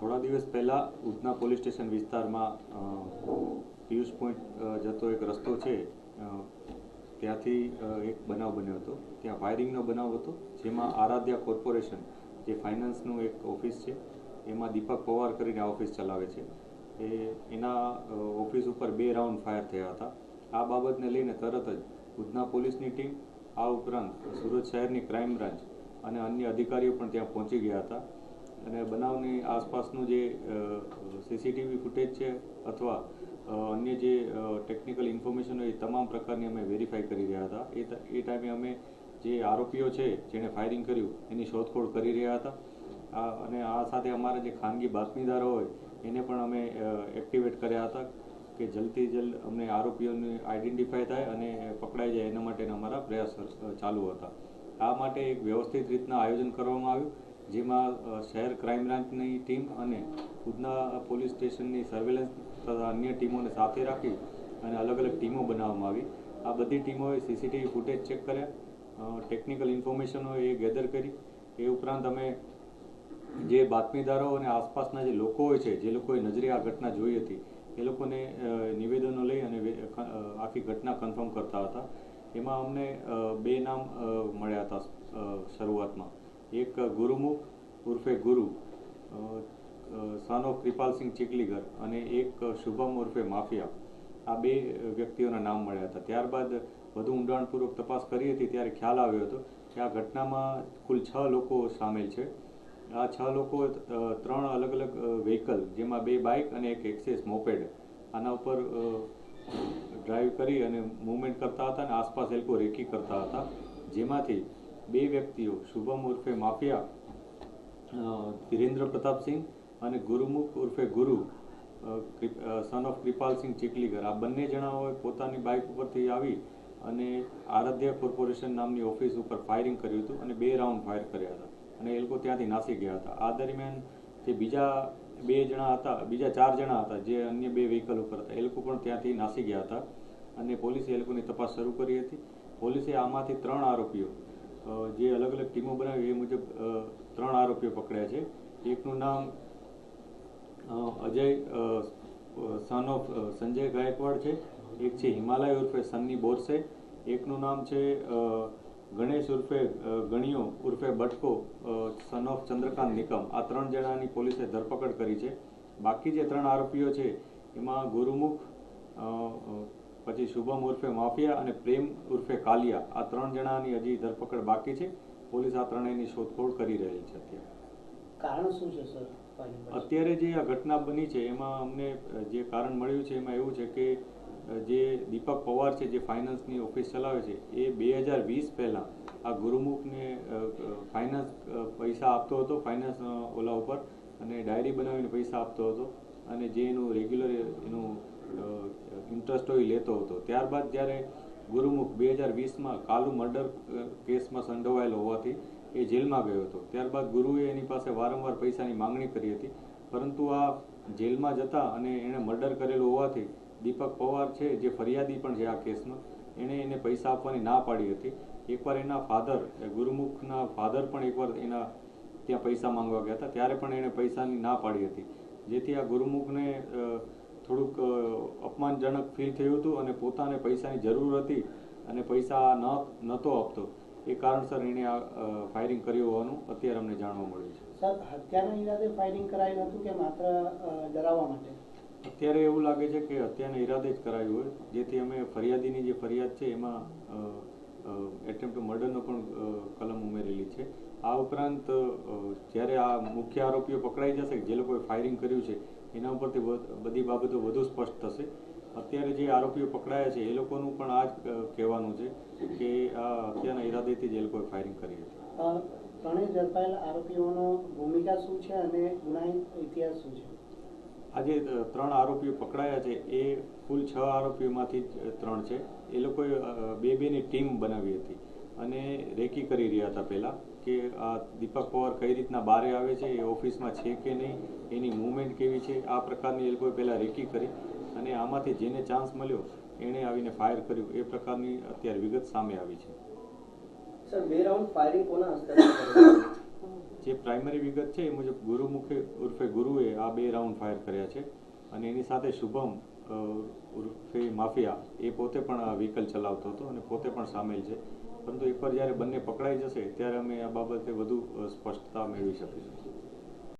થોડા દિવસ પહેલાં ઉધના પોલીસ સ્ટેશન વિસ્તારમાં પિયુષ પોઈન્ટ જતો એક રસ્તો છે ત્યાંથી એક બનાવ બન્યો હતો. ત્યાં ફાયરિંગનો બનાવ હતો, જેમાં આરાધ્યા કોર્પોરેશન, જે ફાઇનાન્સનું એક ઓફિસ છે, એમાં દીપક પવાર કરીને આ ઓફિસ ચલાવે છે. એ, એના ઓફિસ ઉપર બે રાઉન્ડ ફાયર થયા હતા. આ બાબતને લઈને તરત જ ઉધના પોલીસની ટીમ, આ ઉપરાંત સુરત શહેરની ક્રાઇમ બ્રાન્ચ અને અન્ય અધિકારીઓ પણ ત્યાં પહોંચી ગયા હતા. અને બનાવની આસપાસનું જે સીસીટીવી ફૂટેજ છે અથવા અન્ય જે ટેકનિકલ ઇન્ફોર્મેશન હોય એ તમામ પ્રકારની અમે વેરીફાઈ કરી રહ્યા હતા. એ એ ટાઈમે અમે જે આરોપીઓ છે, જેણે ફાયરિંગ કર્યું, એની શોધખોળ કરી રહ્યા હતા. અને આ સાથે અમારા જે ખાનગી બાતમીદારો હોય, એને પણ અમે એક્ટિવેટ કર્યા હતા કે જલ્દી જલ્દ અમને આરોપીઓને આઈડેન્ટિફાય થાય અને પકડાઈ જાય એના માટેના અમારા પ્રયાસ ચાલુ હતા. આ માટે એક વ્યવસ્થિત રીતના આયોજન કરવામાં આવ્યું. જેમાં શહેર ક્રાઇમ બ્રાન્ચની ટીમ અને ખુદના પોલીસ સ્ટેશનની સર્વેલન્સ તથા અન્ય ટીમોને સાથે રાખી અને અલગ અલગ ટીમો બનાવવામાં આવી. આ બધી ટીમોએ સીસીટીવી ફૂટેજ ચેક કર્યા. ટેકનિકલ ઇન્ફોર્મેશનો એ ગેધર કરી. એ ઉપરાંત અમે જે બાતમીદારો અને આસપાસના જે લોકો હોય છે, જે લોકોએ નજરે આ ઘટના જોઈ હતી, એ લોકોને નિવેદનો લઈ અને આખી ઘટના કન્ફર્મ કરતા હતા. એમાં અમને બે નામ મળ્યા હતા શરૂઆતમાં. એક ગુરુમુખ ઉર્ફે ગુરુ સાનો કૃપાલસિંહ ચીકલીગર અને એક શુભમ ઉર્ફે માફિયા. આ બે વ્યક્તિઓના નામ મળ્યા હતા. ત્યારબાદ વધુ ઊંડાણપૂર્વક તપાસ કરી હતી, ત્યારે ખ્યાલ આવ્યો હતો કે આ ઘટનામાં કુલ છ લોકો સામેલ છે. આ છ લોકો ત્રણ અલગ અલગ વ્હીકલ જેમાં બે બાઇક અને એક એક્સેસ મોપેડ આના ઉપર ડ્રાઈવ કરી અને મૂવમેન્ટ કરતા હતા અને આસપાસ એ લોકો રેકી કરતા હતા. જેમાંથી બે વ્યક્તિઓ, શુભમ ઉર્ફે માફિયા ધીરેન્દ્ર પ્રતાપસિંહ અને ગુરુમુખ ઉર્ફે ગુરુ સન ઓફ કૃપાલસિંહ ચીકલીગર આ બંને જણાઓએ પોતાની બાઇક ઉપરથી આવી અને આરાધ્ય કોર્પોરેશન નામની ઓફિસ ઉપર ફાયરિંગ કર્યું હતું અને બે રાઉન્ડ ફાયર કર્યા હતા અને એ લોકો ત્યાંથી નાસી ગયા હતા. આ દરમિયાન જે બીજા બે જણા હતા, બીજા ચાર જણા હતા, જે અન્ય બે વ્હીકલ ઉપર હતા, એ લોકો પણ ત્યાંથી નાસી ગયા હતા અને પોલીસે એ લોકોની તપાસ શરૂ કરી હતી. પોલીસે આમાંથી ત્રણ આરોપીઓ જે અલગ અલગ ટીમો બનાવી એ મુજબ ત્રણ આરોપીઓ પકડ્યા છે. એકનું નામ અજય સન ઓફ સંજય ગાયકવાડ છે. એક છે હિમાલય ઉર્ફે સન્ની બોરસે. એકનું નામ છે ગણેશ ઉર્ફે ગણિયો ઉર્ફે બટકો સન ઓફ ચંદ્રકાંત નિકમ. આ ત્રણ જણાની પોલીસે ધરપકડ કરી છે. બાકી જે ત્રણ આરોપીઓ છે, એમાં ગુરુમુખ પછી શુભમ ઉર્ફે માફિયા અને પ્રેમ ઉર્ફે કાલિયા. આ ત્રણ જણાની હજી ધરપકડ બાકી છે. પોલીસ આ ત્રણેયની શોધખોળ કરી રહી છે અત્યારે. કારણ શું છે સર? અત્યારે જે આ ઘટના બની છે એમાં અમને જે કારણ મળ્યું છે એમાં એવું છે કે જે દીપક પવાર છે જે ફાઇનાન્સની ઓફિસ ચલાવે છે એ બે હજાર વીસ પહેલાં આ ગુરુમુખને ફાઇનાન્સ પૈસા આપતો હતો ફાઇનાન્સ ઓલા ઉપર અને ડાયરી બનાવીને પૈસા આપતો હતો અને જે એનું રેગ્યુલર એનું ઇન્ટરેસ્ટ હોય લેતો હતો. ત્યારબાદ જ્યારે ગુરુમુખ બે હજાર વીસમાં કાલુ મર્ડર કેસમાં સંડોવાયેલો હોવાથી એ જેલમાં ગયો હતો. ત્યારબાદ ગુરુએ એની પાસે વારંવાર પૈસાની માંગણી કરી હતી. પરંતુ આ જેલમાં જતા અને એણે મર્ડર કરેલું હોવાથી દીપક પવાર છે, જે ફરિયાદી પણ છે આ કેસમાં એણે એને પૈસા આપવાની ના પાડી હતી. એકવાર એના ફાધર ગુરુમુખના ફાધર પણ એકવાર એના ત્યાં પૈસા માંગવા ગયા હતા. ત્યારે પણ એણે પૈસાની ના પાડી હતી. જેથી આ ગુરુમુખને થોડુંક અપમાનજનક ફીલ થયું હતું અને પોતાને પૈસાની જરૂર હતી અને પૈસા ન નહોતો આપતો. એ કારણસર એણે આ ફાયરિંગ કર્યું હોવાનું અત્યારે અમને જાણવા મળ્યું છે. સર હત્યાના ઈરાદે ફાયરિંગ કરાયું હતું કે માત્ર ડરાવવા માટે? અત્યારે એવું લાગે છે કે હત્યાના ઈરાદે જ કરાયું હોય. જેથી અમે ફરિયાદીની જે ફરિયાદ છે એમાં એટેમ્પ ટુ મર્ડરનો પણ કલમ ઉમેરેલી છે. આ ઉપરાંત જ્યારે આ મુખ્ય આરોપીઓ પકડાઈ જશે જે લોકોએ ફાયરિંગ કર્યું છે એના ઉપરથી બધી બાબતો વધુ સ્પષ્ટ થશે. અત્યારે જે આરોપીઓ પકડાયા છે એ લોકોનું પણ આ જ કહેવાનું છે કે આ હત્યાના ઈરાદેથી જે લોકોએ ફાયરિંગ કરી હતી. ત્રણેય ઝડપાયેલ આરોપીઓનો ભૂમિકા શું છે અને ગુનાહિત ઇતિહાસ શું છે? આજે ત્રણ આરોપીઓ પકડાયા છે એ કુલ છ આરોપીઓમાંથી ત્રણ છે. એ લોકોએ બે બેની ટીમ બનાવી હતી અને રેકી કરી રહ્યા હતા પહેલાં. કે દીપક પવાર કઈ રીતના બહાર આવે છે એ ઓફિસમાં છે કે નહીં એની મૂવમેન્ટ કેવી છે આ પ્રકારની એ લોકોએ પહેલાં રેકી કરી અને આમાંથી જેને ચાન્સ મળ્યો એણે આવીને ફાયર કર્યું. એ પ્રકારની અત્યારે વિગત સામે આવી છે. જે પ્રાઇમરી વિગત છે એ મુજબ ગુરુમુખે ઉર્ફે ગુરુએ આ બે રાઉન્ડ ફાયર કર્યા છે અને એની સાથે શુભમ ઉર્ફે માફિયા એ પોતે પણ વ્હીકલ ચલાવતો હતો અને પોતે પણ સામેલ છે. પરંતુ એકવાર જ્યારે બંને પકડાઈ જશે ત્યારે અમે આ બાબતે વધુ સ્પષ્ટતા મેળવી શકીશું.